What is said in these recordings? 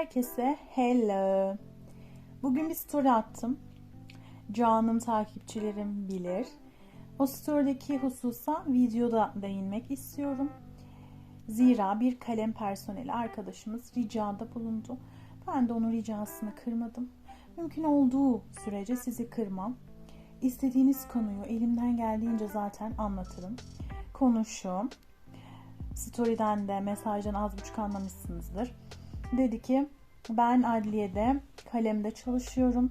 Herkese hello. Bugün bir story attım. Canım takipçilerim bilir. O story'deki hususa videoda değinmek istiyorum. Zira bir kalem personeli arkadaşımız ricada bulundu. Ben de onun ricasını kırmadım. Mümkün olduğu sürece sizi kırmam. İstediğiniz konuyu elimden geldiğince zaten anlatırım. Konu. Story'den de mesajdan az buçuk anlamışsınızdır. Dedi ki ben adliyede kalemde çalışıyorum.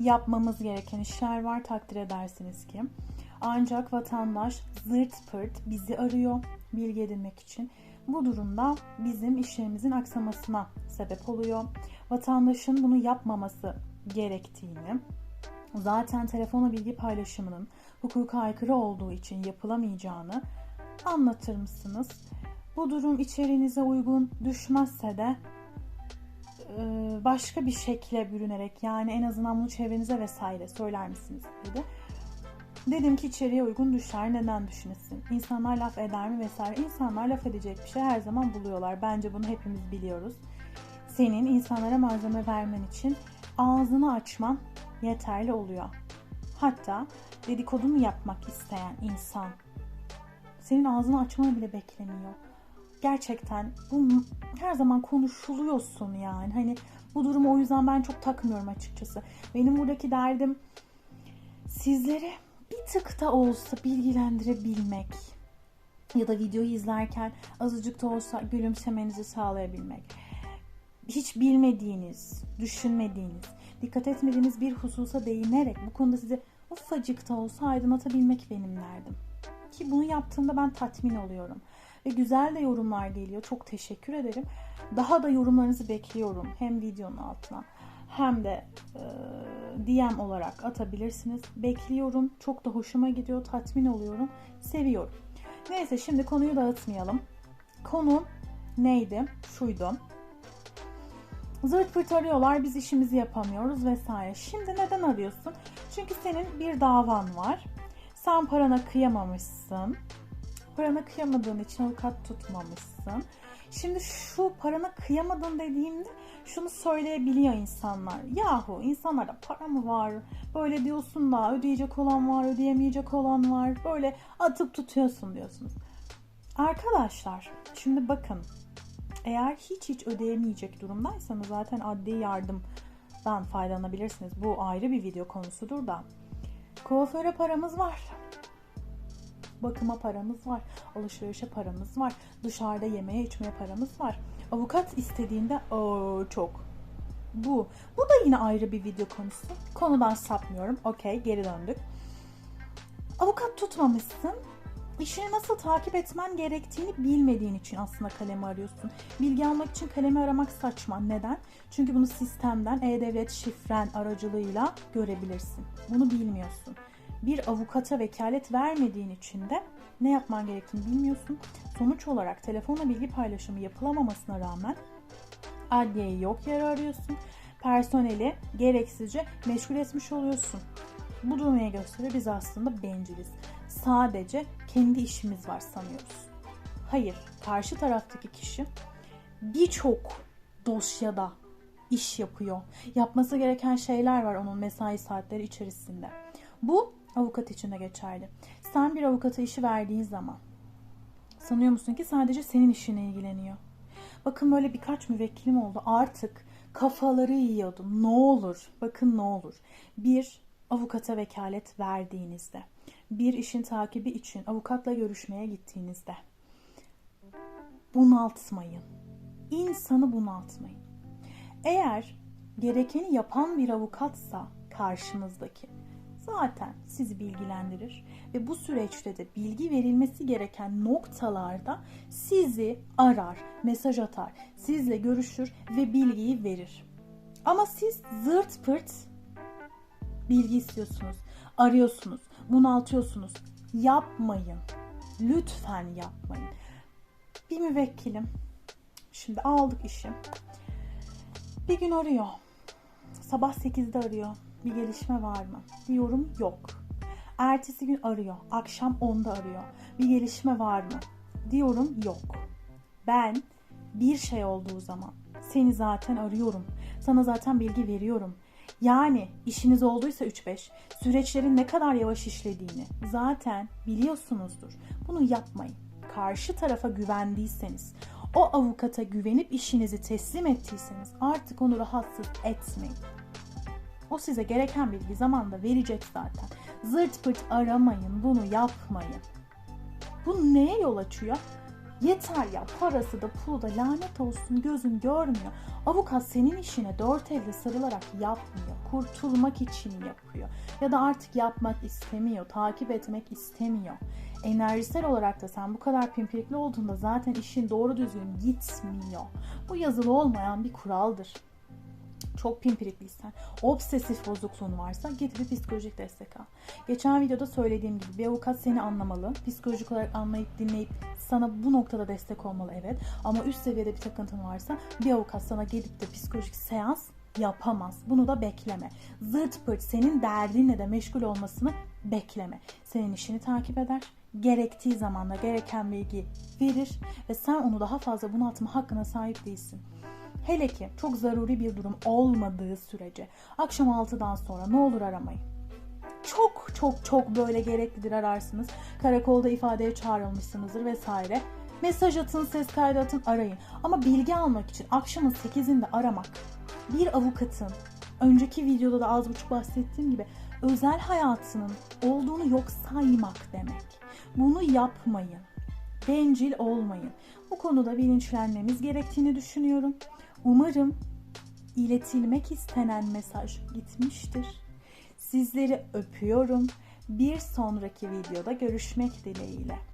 Yapmamız gereken işler var takdir edersiniz ki. Ancak vatandaş zırt pırt bizi arıyor bilgi edinmek için. Bu durumda bizim işlerimizin aksamasına sebep oluyor. Vatandaşın bunu yapmaması gerektiğini, zaten telefona bilgi paylaşımının hukuka aykırı olduğu için yapılamayacağını anlatır mısınız? Bu durum içeriğinize uygun düşmezse de başka bir şekle bürünerek yani en azından bunu çevrenize vesaire söyler misiniz dedi. Dedim ki içeriye uygun düşer neden düşünülsün? İnsanlar laf eder mi vesaire. İnsanlar laf edecek bir şey her zaman buluyorlar. Bence bunu hepimiz biliyoruz. Senin insanlara malzeme vermen için ağzını açman yeterli oluyor. Hatta dedikodunu yapmak isteyen insan senin ağzını açmanı bile beklemiyor. Gerçekten bu her zaman konuşuluyorsun yani. Hani bu durumu o yüzden ben çok takmıyorum açıkçası. Benim buradaki derdim sizleri bir tık da olsa bilgilendirebilmek ya da videoyu izlerken azıcık da olsa gülümsemenizi sağlayabilmek. Hiç bilmediğiniz, düşünmediğiniz, dikkat etmediğiniz bir hususa değinerek bu konuda size ufacık da olsa aydınlatabilmek benim derdim. Ki bunu yaptığımda ben tatmin oluyorum. Ve güzel de yorumlar geliyor. Çok teşekkür ederim. Daha da yorumlarınızı bekliyorum. Hem videonun altına hem de e, DM olarak atabilirsiniz. Bekliyorum. Çok da hoşuma gidiyor. Tatmin oluyorum. Seviyorum. Neyse şimdi konuyu dağıtmayalım. Konu neydi? Şuydu. Zırt pırt arıyorlar biz işimizi yapamıyoruz vesaire. Şimdi neden arıyorsun? Çünkü senin bir davan var. Sen parana kıyamamışsın. Parana kıyamadığın için avukat tutmamışsın. Şimdi şu parana kıyamadın dediğimde şunu söyleyebiliyor insanlar. Yahu insanlarda para mı var? Böyle diyorsun da ödeyecek olan var, ödeyemeyecek olan var. Böyle atıp tutuyorsun diyorsunuz. Arkadaşlar şimdi bakın eğer hiç hiç ödeyemeyecek durumdaysanız zaten adli yardımdan faydalanabilirsiniz. Bu ayrı bir video konusudur da. Kuaföre paramız var. Bakıma paramız var. Alışverişe paramız var. Dışarıda yemeğe içmeye paramız var. Avukat istediğinde o çok. Bu. Bu da yine ayrı bir video konusu. Konudan sapmıyorum. Okey geri döndük. Avukat tutmamışsın. İşini nasıl takip etmen gerektiğini bilmediğin için aslında kalemi arıyorsun. Bilgi almak için kalemi aramak saçma. Neden? Çünkü bunu sistemden e-devlet şifren aracılığıyla görebilirsin. Bunu bilmiyorsun. Bir avukata vekalet vermediğin için de ne yapman gerektiğini bilmiyorsun. Sonuç olarak telefonla bilgi paylaşımı yapılamamasına rağmen adliyeyi yok yere arıyorsun. Personeli gereksizce meşgul etmiş oluyorsun. Bu durumaya gösteriyor biz aslında benciliz. Sadece kendi işimiz var sanıyoruz. Hayır, karşı taraftaki kişi birçok dosyada iş yapıyor. Yapması gereken şeyler var onun mesai saatleri içerisinde. Bu avukat için de geçerli. Sen bir avukata işi verdiğin zaman sanıyor musun ki sadece senin işine ilgileniyor? Bakın böyle birkaç müvekkilim oldu. Artık kafaları yiyordum. Ne olur, bakın ne olur. Bir avukata vekalet verdiğinizde, bir işin takibi için avukatla görüşmeye gittiğinizde bunaltmayın. İnsanı bunaltmayın. Eğer gerekeni yapan bir avukatsa karşınızdaki zaten sizi bilgilendirir ve bu süreçte de bilgi verilmesi gereken noktalarda sizi arar, mesaj atar, sizle görüşür ve bilgiyi verir. Ama siz zırt pırt bilgi istiyorsunuz, arıyorsunuz, bunaltıyorsunuz. Yapmayın. Lütfen yapmayın. Bir müvekkilim. Şimdi aldık işi. Bir gün arıyor. Sabah 8'de arıyor. Bir gelişme var mı? Diyorum yok. Ertesi gün arıyor. Akşam 10'da arıyor. Bir gelişme var mı? Diyorum yok. Ben bir şey olduğu zaman seni zaten arıyorum. Sana zaten bilgi veriyorum. Yani işiniz olduysa 3-5 süreçlerin ne kadar yavaş işlediğini zaten biliyorsunuzdur. Bunu yapmayın. Karşı tarafa güvendiyseniz, o avukata güvenip işinizi teslim ettiyseniz artık onu rahatsız etmeyin. O size gereken bilgi zamanında verecek zaten. Zırt pırt aramayın, bunu yapmayın. Bu neye yol açıyor? Yeter ya parası da pulu da lanet olsun gözün görmüyor. Avukat senin işine dört elle sarılarak yapmıyor. Kurtulmak için yapıyor. Ya da artık yapmak istemiyor. Takip etmek istemiyor. Enerjisel olarak da sen bu kadar pimpirikli olduğunda zaten işin doğru düzgün gitmiyor. Bu yazılı olmayan bir kuraldır çok pimpirikliysen, obsesif bozukluğun varsa git bir psikolojik destek al. Geçen videoda söylediğim gibi bir avukat seni anlamalı. Psikolojik olarak anlayıp dinleyip sana bu noktada destek olmalı evet. Ama üst seviyede bir takıntın varsa bir avukat sana gelip de psikolojik seans yapamaz. Bunu da bekleme. Zırt pırt senin derdinle de meşgul olmasını bekleme. Senin işini takip eder. Gerektiği zamanda gereken bilgi verir ve sen onu daha fazla bunaltma hakkına sahip değilsin. Hele ki çok zaruri bir durum olmadığı sürece akşam 6'dan sonra ne olur aramayın. Çok çok çok böyle gereklidir ararsınız. Karakolda ifadeye çağrılmışsınızdır vesaire. Mesaj atın, ses kaydı atın, arayın. Ama bilgi almak için akşamın 8'inde aramak bir avukatın önceki videoda da az buçuk bahsettiğim gibi özel hayatının olduğunu yok saymak demek. Bunu yapmayın. Bencil olmayın. Bu konuda bilinçlenmemiz gerektiğini düşünüyorum. Umarım iletilmek istenen mesaj gitmiştir. Sizleri öpüyorum. Bir sonraki videoda görüşmek dileğiyle.